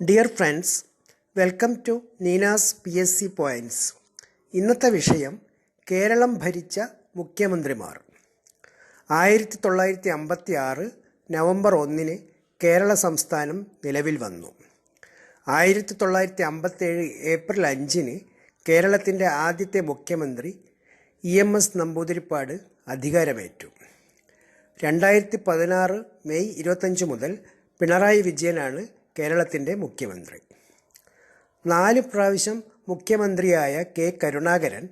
Dear friends welcome to Neenas P S C points ഇന്നത്തെ വിഷയം കേരളം ഭരിച്ച മുഖ്യമന്ത്രിമാർ. ആയിരത്തി തൊള്ളായിരത്തി അമ്പത്തി ആറ് നവംബർ ഒന്നിന് കേരള സംസ്ഥാനം നിലവിൽ വന്നു. ആയിരത്തി തൊള്ളായിരത്തി അമ്പത്തേഴ് ഏപ്രിൽ അഞ്ചിന് കേരളത്തിന്റെ ആദ്യത്തെ മുഖ്യമന്ത്രി ഇ എം എസ് നമ്പൂതിരിപ്പാട് അധികാരമേറ്റു. രണ്ടായിരത്തി പതിനാറ് മെയ് ഇരുപത്തഞ്ച് മുതൽ പിണറായി വിജയനാണ് കേരളത്തിന്റെ മുഖ്യമന്ത്രി. നാല് പ്രാവശ്യം മുഖ്യമന്ത്രിയായ കെ കരുണാകരൻ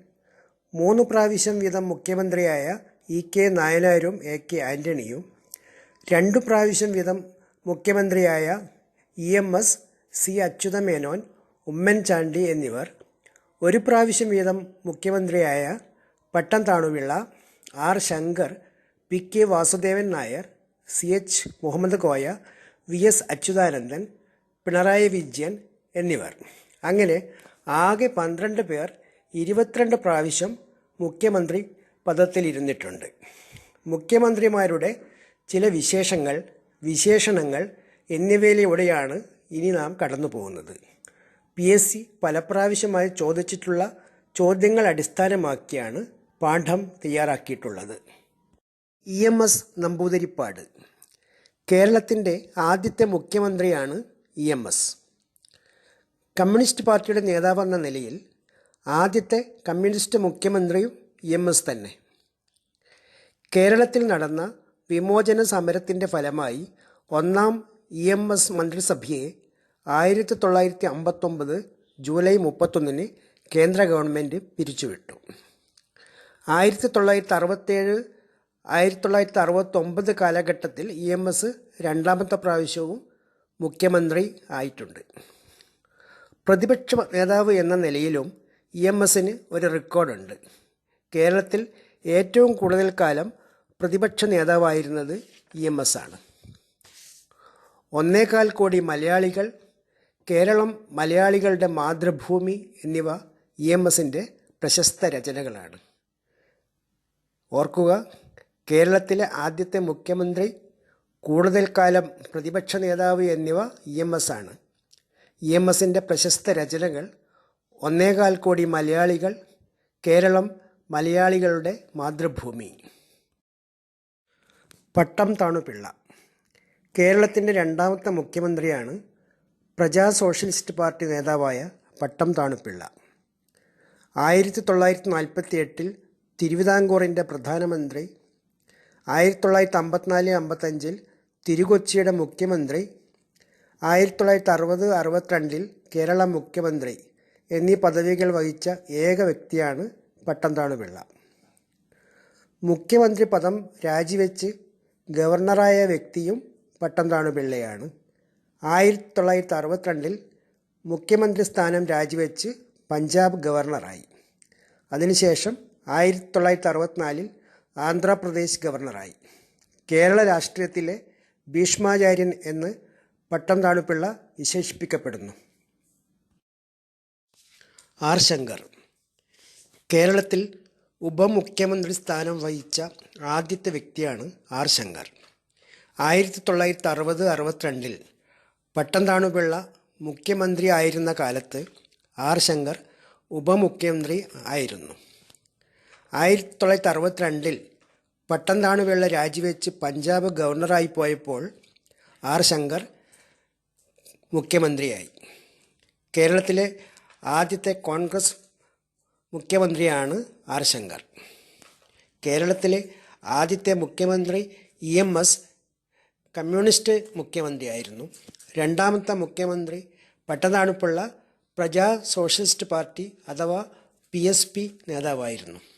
മൂന്ന് പ്രാവശ്യം വീതം മുഖ്യമന്ത്രിയായ ഇ കെ നായനാരും എ കെ ആന്റണിയും രണ്ടു പ്രാവശ്യം വീതം മുഖ്യമന്ത്രിയായ E M S C Achutha Menon Oommen Chandy എന്നിവർ ഒരു പ്രാവശ്യം വീതം മുഖ്യമന്ത്രിയായ Pattom Thanu Pillai R Sankar P K Vasudevan Nair C H Muhammad Koya V S Achuthanandan Pinarayi Vijayan എന്നിവർ. അങ്ങനെ ആകെ പന്ത്രണ്ട് പേർ ഇരുപത്തിരണ്ട് പ്രാവശ്യം മുഖ്യമന്ത്രി പദത്തിലിരുന്നിട്ടുണ്ട്. മുഖ്യമന്ത്രിമാരുടെ ചില വിശേഷങ്ങൾ വിശേഷണങ്ങൾ എന്നിവയിലൂടെയാണ് ഇനി നാം കടന്നു പോകുന്നത്. പി എസ് സി പലപ്രാവശ്യമായി ചോദിച്ചിട്ടുള്ള ചോദ്യങ്ങൾ അടിസ്ഥാനമാക്കിയാണ് പാഠം തയ്യാറാക്കിയിട്ടുള്ളത്. E M S Namboodiripad. കേരളത്തിന്റെ ആദ്യത്തെ മുഖ്യമന്ത്രിയാണ് ഇ എം എസ്. കമ്മ്യൂണിസ്റ്റ് പാർട്ടിയുടെ നേതാവെന്ന നിലയിൽ ആദ്യത്തെ കമ്മ്യൂണിസ്റ്റ് മുഖ്യമന്ത്രിയും ഇ എം എസ് തന്നെ. കേരളത്തിൽ നടന്ന വിമോചന സമരത്തിന്റെ ഫലമായി ഒന്നാം ഇ എം എസ് മന്ത്രിസഭയെ ആയിരത്തി തൊള്ളായിരത്തി അമ്പത്തൊമ്പത് ജൂലൈ മുപ്പത്തൊന്നിന് കേന്ദ്ര ഗവൺമെന്റ് പിരിച്ചുവിട്ടു. ആയിരത്തി തൊള്ളായിരത്തി അറുപത്തേഴ് ആയിരത്തി തൊള്ളായിരത്തി അറുപത്തൊമ്പത് കാലഘട്ടത്തിൽ ഇ എം എസ് രണ്ടാമത്തെ പ്രാവശ്യവും മുഖ്യമന്ത്രി ആയിട്ടുണ്ട്. പ്രതിപക്ഷ നേതാവ് എന്ന നിലയിലും ഇ എം എസിന് ഒരു റെക്കോർഡുണ്ട്. കേരളത്തിൽ ഏറ്റവും കൂടുതൽ കാലം പ്രതിപക്ഷ നേതാവായിരുന്നത് ഇ എം എസ് ആണ്. ഒന്നേകാൽ കോടി മലയാളികൾ കേരളം മലയാളികളുടെ മാതൃഭൂമി എന്നിവ ഇ എം എസിന്റെ പ്രശസ്ത രചനകളാണ്. ഓർക്കുക കേരളത്തിലെ ആദ്യത്തെ മുഖ്യമന്ത്രി കൂടുതൽ കാലം പ്രതിപക്ഷ നേതാവ് എന്നിവ ഇ എം എസ് ആണ്. ഇ എം എസിന്റെ പ്രശസ്ത രചനകൾ ഒന്നേകാൽ കോടി മലയാളികൾ കേരളം മലയാളികളുടെ മാതൃഭൂമി. പട്ടം താണുപിള്ള. കേരളത്തിന്റെ രണ്ടാമത്തെ മുഖ്യമന്ത്രിയാണ് പ്രജാ സോഷ്യലിസ്റ്റ് പാർട്ടി നേതാവായ പട്ടം താണുപിള്ള. ആയിരത്തി തൊള്ളായിരത്തി നാൽപ്പത്തി എട്ടിൽ തിരുവിതാംകൂറിന്റെ പ്രധാനമന്ത്രി ആയിരത്തി തൊള്ളായിരത്തി അമ്പത്തിനാല് അമ്പത്തഞ്ചിൽ തിരുകൊച്ചിയുടെ മുഖ്യമന്ത്രി ആയിരത്തി തൊള്ളായിരത്തി അറുപത് അറുപത്തിരണ്ടിൽ കേരള മുഖ്യമന്ത്രി എന്നീ പദവികൾ വഹിച്ച ഏക വ്യക്തിയാണ് പട്ടംതാണുപിള്ള മുഖ്യമന്ത്രി പദം രാജിവെച്ച് ഗവർണറായ വ്യക്തിയും പട്ടംതാണുപിള്ളയാണ് ആയിരത്തി തൊള്ളായിരത്തി അറുപത്തിരണ്ടിൽ മുഖ്യമന്ത്രി സ്ഥാനം രാജിവെച്ച് പഞ്ചാബ് ഗവർണറായി. അതിനുശേഷം ആയിരത്തി തൊള്ളായിരത്തി അറുപത്തിനാലിൽ ആന്ധ്രാപ്രദേശ് ഗവർണറായി. കേരള രാഷ്ട്രീയത്തിലെ ഭീഷ്മാചാര്യൻ എന്ന് പട്ടം താണുപിള്ള വിശേഷിപ്പിക്കപ്പെടുന്നു. ആർ. ശങ്കർ. കേരളത്തിൽ ഉപമുഖ്യമന്ത്രി സ്ഥാനം വഹിച്ച ആദ്യത്തെ വ്യക്തിയാണ് ആർ. ശങ്കർ. ആയിരത്തി തൊള്ളായിരത്തി അറുപത് അറുപത്തിരണ്ടിൽ പട്ടം താണുപിള്ള മുഖ്യമന്ത്രി ആയിരുന്ന കാലത്ത് ആർ. ശങ്കർ ഉപമുഖ്യമന്ത്രി ആയിരുന്നു. ആയിരത്തി തൊള്ളായിരത്തി അറുപത്തിരണ്ടിൽ പട്ടം താണുപിള്ള രാജിവെച്ച് പഞ്ചാബ് ഗവർണറായി പോയപ്പോൾ ആർ ശങ്കർ മുഖ്യമന്ത്രിയായി. കേരളത്തിലെ ആദ്യത്തെ കോൺഗ്രസ് മുഖ്യമന്ത്രിയാണ് ആർ ശങ്കർ. കേരളത്തിലെ ആദ്യത്തെ മുഖ്യമന്ത്രി ഇ എം എസ് കമ്മ്യൂണിസ്റ്റ് മുഖ്യമന്ത്രിയായിരുന്നു. രണ്ടാമത്തെ മുഖ്യമന്ത്രി പട്ടതാണുപ്പുള്ള പ്രജാ സോഷ്യലിസ്റ്റ് പാർട്ടി അഥവാ പി എസ് പി നേതാവായിരുന്നു.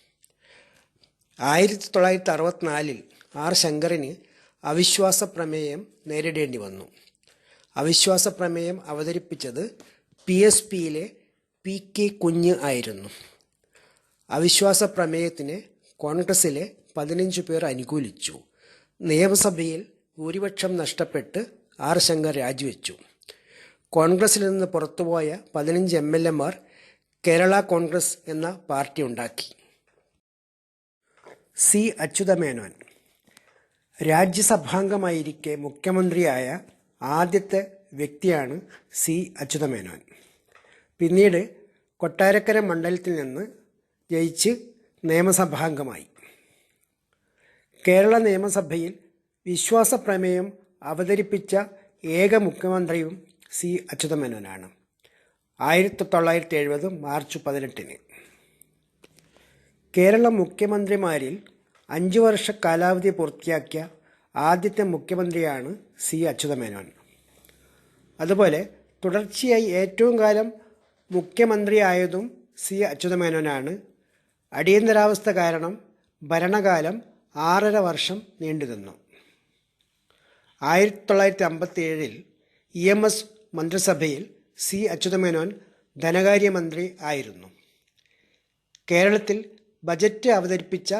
ആയിരത്തി തൊള്ളായിരത്തി അറുപത്തിനാലിൽ ആർ ശങ്കറിന് അവിശ്വാസ പ്രമേയം നേരിടേണ്ടി വന്നു. അവിശ്വാസ പ്രമേയം അവതരിപ്പിച്ചത് പി എസ് പിയിലെ പി കെ കുഞ്ഞ് ആയിരുന്നു. അവിശ്വാസ പ്രമേയത്തിന് കോൺഗ്രസിലെ പതിനഞ്ച് പേർ അനുകൂലിച്ചു. നിയമസഭയിൽ ഭൂരിപക്ഷം നഷ്ടപ്പെട്ട് ആർ ശങ്കർ രാജിവെച്ചു. കോൺഗ്രസിൽ നിന്ന് പുറത്തുപോയ പതിനഞ്ച് എം എൽ എമാർ കേരള കോൺഗ്രസ് എന്ന പാർട്ടി ഉണ്ടാക്കി. സി അച്യുതമേനോൻ. രാജ്യസഭാംഗമായിരിക്കെ മുഖ്യമന്ത്രിയായ ആദ്യത്തെ വ്യക്തിയാണ് സി അച്യുതമേനോൻ. പിന്നീട് കൊട്ടാരക്കര മണ്ഡലത്തിൽ നിന്ന് ജയിച്ച് നിയമസഭാംഗമായി. കേരള നിയമസഭയിൽ വിശ്വാസ പ്രമേയം അവതരിപ്പിച്ച ഏക മുഖ്യമന്ത്രിയും സി അച്യുതമേനോനാണ്. ആയിരത്തി തൊള്ളായിരത്തി എഴുപത് മാർച്ച് പതിനെട്ടിന്. കേരള മുഖ്യമന്ത്രിമാരിൽ അഞ്ചു വർഷ കാലാവധി പൂർത്തിയാക്കിയ ആദ്യത്തെ മുഖ്യമന്ത്രിയാണ് സി അച്യുതമേനോൻ. അതുപോലെ തുടർച്ചയായി ഏറ്റവും കാലം മുഖ്യമന്ത്രിയായതും സി അച്യുതമേനോനാണ്. അടിയന്തരാവസ്ഥ കാരണം ഭരണകാലം ആറര വർഷം നീണ്ടുനിന്നു ആയിരത്തി തൊള്ളായിരത്തി അമ്പത്തി ഏഴിൽ ഇ എം എസ് മന്ത്രിസഭയിൽ സി അച്യുതമേനോൻ ധനകാര്യമന്ത്രി ആയിരുന്നു. കേരളത്തിൽ ബജറ്റ് അവതരിപ്പിച്ച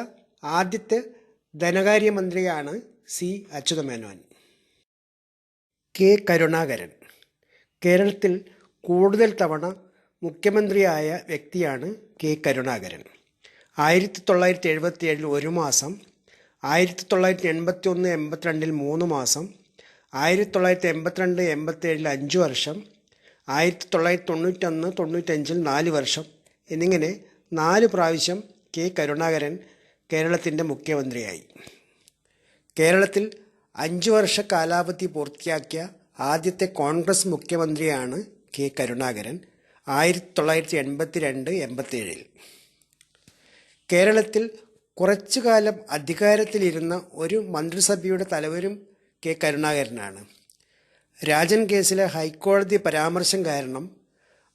ആദ്യത്തെ ധനകാര്യമന്ത്രിയാണ് സി. അച്യുതമേനോൻ. കെ. കരുണാകരൻ. കേരളത്തിൽ കൂടുതൽ തവണ മുഖ്യമന്ത്രിയായ വ്യക്തിയാണ് കെ. കരുണാകരൻ. ആയിരത്തി തൊള്ളായിരത്തി എഴുപത്തി ഏഴിൽ ഒരു മാസം ആയിരത്തി തൊള്ളായിരത്തി എൺപത്തി ഒന്ന് എൺപത്തിരണ്ടിൽ മൂന്ന് മാസം ആയിരത്തി തൊള്ളായിരത്തി എൺപത്തിരണ്ട് എൺപത്തേഴിൽ അഞ്ച് വർഷം ആയിരത്തി തൊള്ളായിരത്തി തൊണ്ണൂറ്റൊന്ന് തൊണ്ണൂറ്റഞ്ചിൽ നാല് വർഷം എന്നിങ്ങനെ നാല് പ്രാവശ്യം കെ കരുണാകരൻ കേരളത്തിന്റെ മുഖ്യമന്ത്രിയായി. കേരളത്തിൽ അഞ്ച് വർഷ കാലാവധി പൂർത്തിയാക്കിയ ആദ്യത്തെ കോൺഗ്രസ് മുഖ്യമന്ത്രിയാണ് കെ കരുണാകരൻ ആയിരത്തി തൊള്ളായിരത്തി എൺപത്തി രണ്ട് എൺപത്തേഴിൽ കേരളത്തിൽ കുറച്ചു കാലം അധികാരത്തിലിരുന്ന ഒരു മന്ത്രിസഭയുടെ തലവരും കെ കരുണാകരനാണ്. രാജൻ കേസിലെ ഹൈക്കോടതി പരാമർശം കാരണം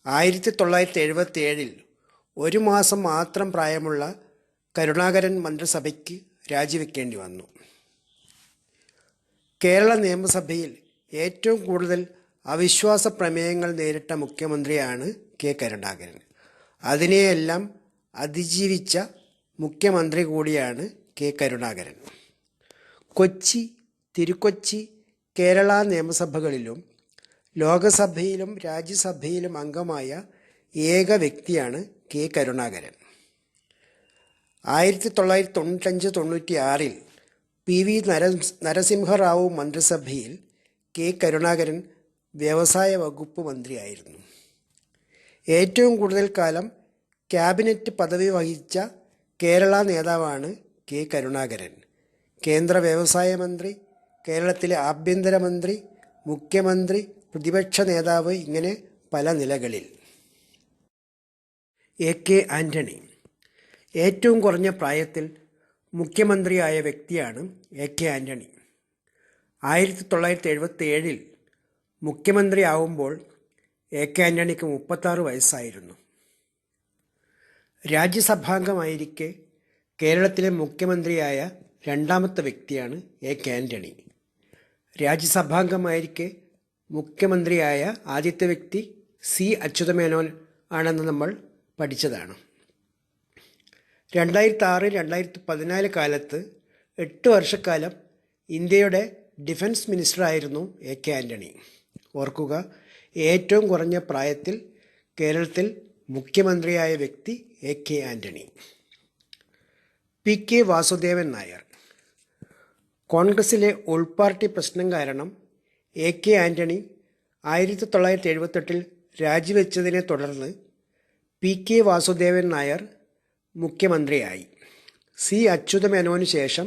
ആയിരത്തി തൊള്ളായിരത്തി എഴുപത്തി ഏഴിൽ ഒരു മാസം മാത്രം പ്രായമുള്ള കരുണാകരൻ മന്ത്രിസഭയ്ക്ക് രാജിവെക്കേണ്ടി വന്നു. കേരള നിയമസഭയിൽ ഏറ്റവും കൂടുതൽ അവിശ്വാസ പ്രമേയങ്ങൾ നേരിട്ട മുഖ്യമന്ത്രിയാണ് കെ കരുണാകരൻ. അതിനെയെല്ലാം അതിജീവിച്ച മുഖ്യമന്ത്രി കൂടിയാണ് കെ കരുണാകരൻ. കൊച്ചി തിരുക്കൊച്ചി കേരള നിയമസഭകളിലും ലോകസഭയിലും രാജ്യസഭയിലും അംഗമായ ഏക വ്യക്തിയാണ് കെ കരുണാകരൻ. ആയിരത്തി തൊള്ളായിരത്തി തൊണ്ണൂറ്റഞ്ച് തൊണ്ണൂറ്റി ആറിൽ പി വി നര നരസിംഹറാവു മന്ത്രിസഭയിൽ കെ കരുണാകരൻ വ്യവസായ വകുപ്പ് മന്ത്രിയായിരുന്നു. ഏറ്റവും കൂടുതൽ കാലം ക്യാബിനറ്റ് പദവി വഹിച്ച കേരള നേതാവാണ് കെ കരുണാകരൻ. കേന്ദ്ര വ്യവസായ മന്ത്രി കേരളത്തിലെ ആഭ്യന്തരമന്ത്രി മുഖ്യമന്ത്രി പ്രതിപക്ഷ നേതാവ് ഇങ്ങനെ പല നിലകളിൽ. എ കെ ആന്റണി ഏറ്റവും കുറഞ്ഞ പ്രായത്തിൽ മുഖ്യമന്ത്രിയായ വ്യക്തിയാണ് എ കെ ആന്റണി ആയിരത്തി തൊള്ളായിരത്തി എഴുപത്തി ഏഴിൽ മുഖ്യമന്ത്രിയാവുമ്പോൾ എ കെ ആന്റണിക്ക് മുപ്പത്താറ് വയസ്സായിരുന്നു. രാജ്യസഭാംഗമായിരിക്കെ കേരളത്തിലെ മുഖ്യമന്ത്രിയായ രണ്ടാമത്തെ വ്യക്തിയാണ് എ കെ ആന്റണി രാജ്യസഭാംഗമായിരിക്കെ മുഖ്യമന്ത്രിയായ ആദ്യത്തെ വ്യക്തി സി അച്യുതമേനോൻ ആണെന്ന് നമ്മൾ പഠിച്ചതാണ്. രണ്ടായിരത്തി ആറ് രണ്ടായിരത്തി പതിനാല് കാലത്ത് എട്ട് വർഷക്കാലം ഇന്ത്യയുടെ ഡിഫൻസ് മിനിസ്റ്ററായിരുന്നു എ കെ ആന്റണി ഓർക്കുക ഏറ്റവും കുറഞ്ഞ പ്രായത്തിൽ കേരളത്തിൽ മുഖ്യമന്ത്രിയായ വ്യക്തി A K Antony P K Vasudevan Nair. കോൺഗ്രസിലെ ഉൾപാർട്ടി പ്രശ്നം കാരണം എ കെ ആന്റണി ആയിരത്തി തൊള്ളായിരത്തി എഴുപത്തെട്ടിൽ രാജിവെച്ചതിനെ തുടർന്ന് പി കെ വാസുദേവൻ നായർ മുഖ്യമന്ത്രിയായി. സി അച്യുതമേനോന് ശേഷം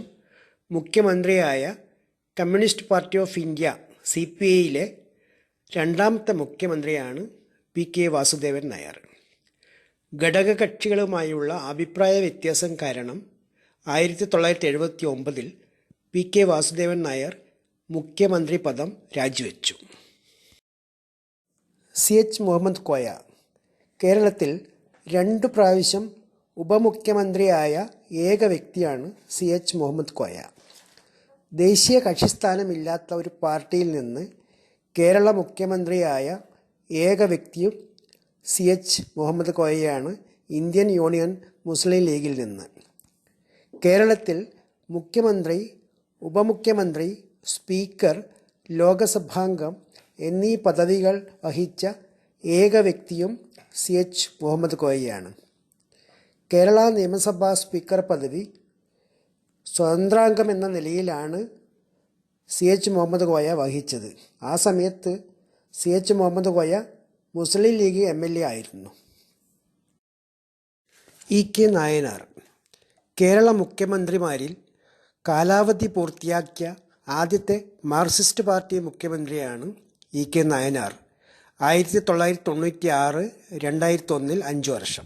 മുഖ്യമന്ത്രിയായ communist party of India C P ഐയിലെ രണ്ടാമത്തെ മുഖ്യമന്ത്രിയാണ് പി കെ വാസുദേവൻ നായർ. ഘടകകക്ഷികളുമായുള്ള അഭിപ്രായ വ്യത്യാസം കാരണം ആയിരത്തി തൊള്ളായിരത്തി എഴുപത്തി ഒമ്പതിൽ പി കെ വാസുദേവൻ നായർ മുഖ്യമന്ത്രി പദം രാജിവെച്ചു. സി എച്ച് മുഹമ്മദ് കോയ കേരളത്തിൽ രണ്ട് പ്രാവശ്യം ഉപമുഖ്യമന്ത്രിയായ ഏക വ്യക്തിയാണ് സി എച്ച് മുഹമ്മദ് കോയ. ദേശീയ കക്ഷിസ്ഥാനമില്ലാത്ത ഒരു പാർട്ടിയിൽ നിന്ന് കേരള മുഖ്യമന്ത്രിയായ ഏക വ്യക്തിയും സി എച്ച് മുഹമ്മദ് കോയയാണ് ഇന്ത്യൻ യൂണിയൻ മുസ്ലിം ലീഗിൽ നിന്ന്. കേരളത്തിൽ മുഖ്യമന്ത്രി ഉപമുഖ്യമന്ത്രി സ്പീക്കർ ലോകസഭാംഗം എന്നീ പദവികൾ വഹിച്ച ഏക വ്യക്തിയും സി എച്ച് മുഹമ്മദ് കോയയാണ്. കേരള നിയമസഭാ സ്പീക്കർ പദവി സ്വതന്ത്രാംഗം എന്ന നിലയിലാണ് സി എച്ച് മുഹമ്മദ് കോയ വഹിച്ചത്. ആ സമയത്ത് C H Muhammad Koya Muslim league M L A ആയിരുന്നു. ഇ കെ നായനാർ കേരള മുഖ്യമന്ത്രിമാരിൽ കാലാവധി പൂർത്തിയാക്കിയ ആദ്യത്തെ മാർക്സിസ്റ്റ് പാർട്ടി മുഖ്യമന്ത്രിയാണ് ഇ കെ നായനാർ. ആയിരത്തി തൊള്ളായിരത്തി തൊണ്ണൂറ്റി ആറ് രണ്ടായിരത്തി ഒന്നിൽ അഞ്ച് വർഷം.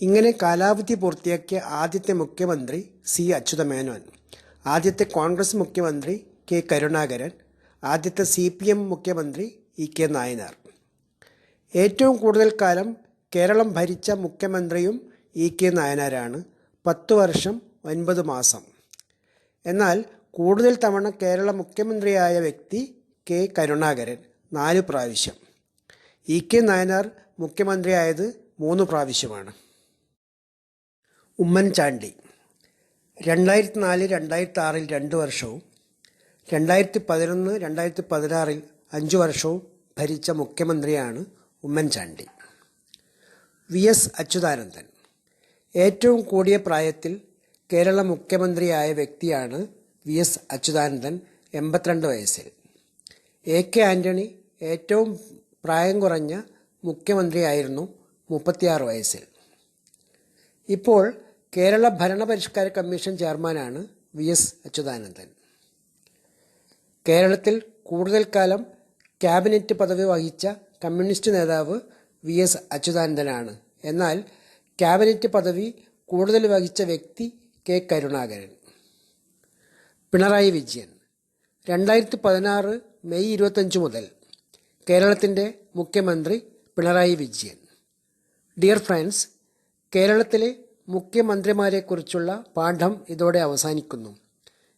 ഇങ്ങനെ കാലാവധി പൂർത്തിയാക്കിയ ആദ്യത്തെ മുഖ്യമന്ത്രി സി അച്യുതമേനോൻ ആദ്യത്തെ കോൺഗ്രസ് മുഖ്യമന്ത്രി കെ കരുണാകരൻ ആദ്യത്തെ സി പി എം മുഖ്യമന്ത്രി ഇ കെ നായനാർ. ഏറ്റവും കൂടുതൽ കാലം കേരളം ഭരിച്ച മുഖ്യമന്ത്രിയും ഇ കെ നായനാരാണ്. പത്ത് വർഷം ഒൻപത് മാസം. എന്നാൽ കൂടുതൽ തവണ കേരള മുഖ്യമന്ത്രിയായ വ്യക്തി കെ കരുണാകരൻ. നാല് പ്രാവശ്യം. ഇ കെ നായനാർ മുഖ്യമന്ത്രിയായത് മൂന്ന് പ്രാവശ്യമാണ്. ഉമ്മൻചാണ്ടി. രണ്ടായിരത്തി നാല് രണ്ടായിരത്തി ആറിൽ രണ്ട് വർഷവും രണ്ടായിരത്തി പതിനൊന്ന് രണ്ടായിരത്തി പതിനാറിൽ അഞ്ച് വർഷവും ഭരിച്ച മുഖ്യമന്ത്രിയാണ് ഉമ്മൻചാണ്ടി. V S Achuthanandan. ഏറ്റവും കൂടിയ പ്രായത്തിൽ കേരള മുഖ്യമന്ത്രിയായ വ്യക്തിയാണ് വി എസ് അച്യുതാനന്ദൻ എൺപത്തിരണ്ട് വയസ്സിൽ. എ കെ ആന്റണി ഏറ്റവും പ്രായം കുറഞ്ഞ മുഖ്യമന്ത്രിയായിരുന്നു മുപ്പത്തിയാറ് വയസ്സിൽ. ഇപ്പോൾ കേരള ഭരണപരിഷ്കാര കമ്മീഷൻ ചെയർമാനാണ് വി എസ് അച്യുതാനന്ദൻ. കേരളത്തിൽ കൂടുതൽ കാലം ക്യാബിനറ്റ് പദവി വഹിച്ച കമ്മ്യൂണിസ്റ്റ് നേതാവ് വി എസ് അച്യുതാനന്ദനാണ്. എന്നാൽ ക്യാബിനറ്റ് പദവി കൂടുതൽ വഹിച്ച വ്യക്തി കെ കരുണാകരൻ. പിണറായി വിജയൻ. രണ്ടായിരത്തി പതിനാറ് മെയ് ഇരുപത്തഞ്ച് മുതൽ കേരളത്തിന്റെ മുഖ്യമന്ത്രി പിണറായി വിജയൻ. ഡിയർ ഫ്രണ്ട്സ് കേരളത്തിലെ മുഖ്യമന്ത്രിമാരെക്കുറിച്ചുള്ള പാഠം ഇതോടെ അവസാനിക്കുന്നു.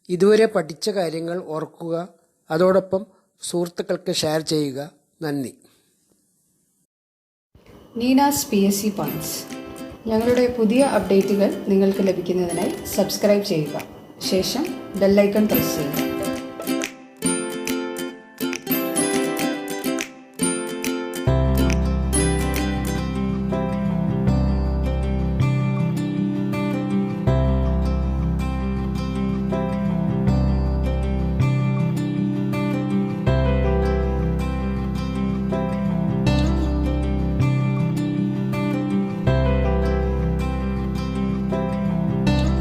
ഇതുവരെ പഠിച്ച കാര്യങ്ങൾ ഓർക്കുക അതോടൊപ്പം സുഹൃത്തുക്കൾക്ക് ഷെയർ ചെയ്യുക. നന്ദി. Neenas P S C points ഞങ്ങളുടെ പുതിയ അപ്ഡേറ്റുകൾ നിങ്ങൾക്ക് ലഭിക്കുന്നതിനായി സബ്സ്ക്രൈബ് ചെയ്യുക. ശേഷം ബെല്ലൈക്കൺ പ്രസ് ചെയ്യുക.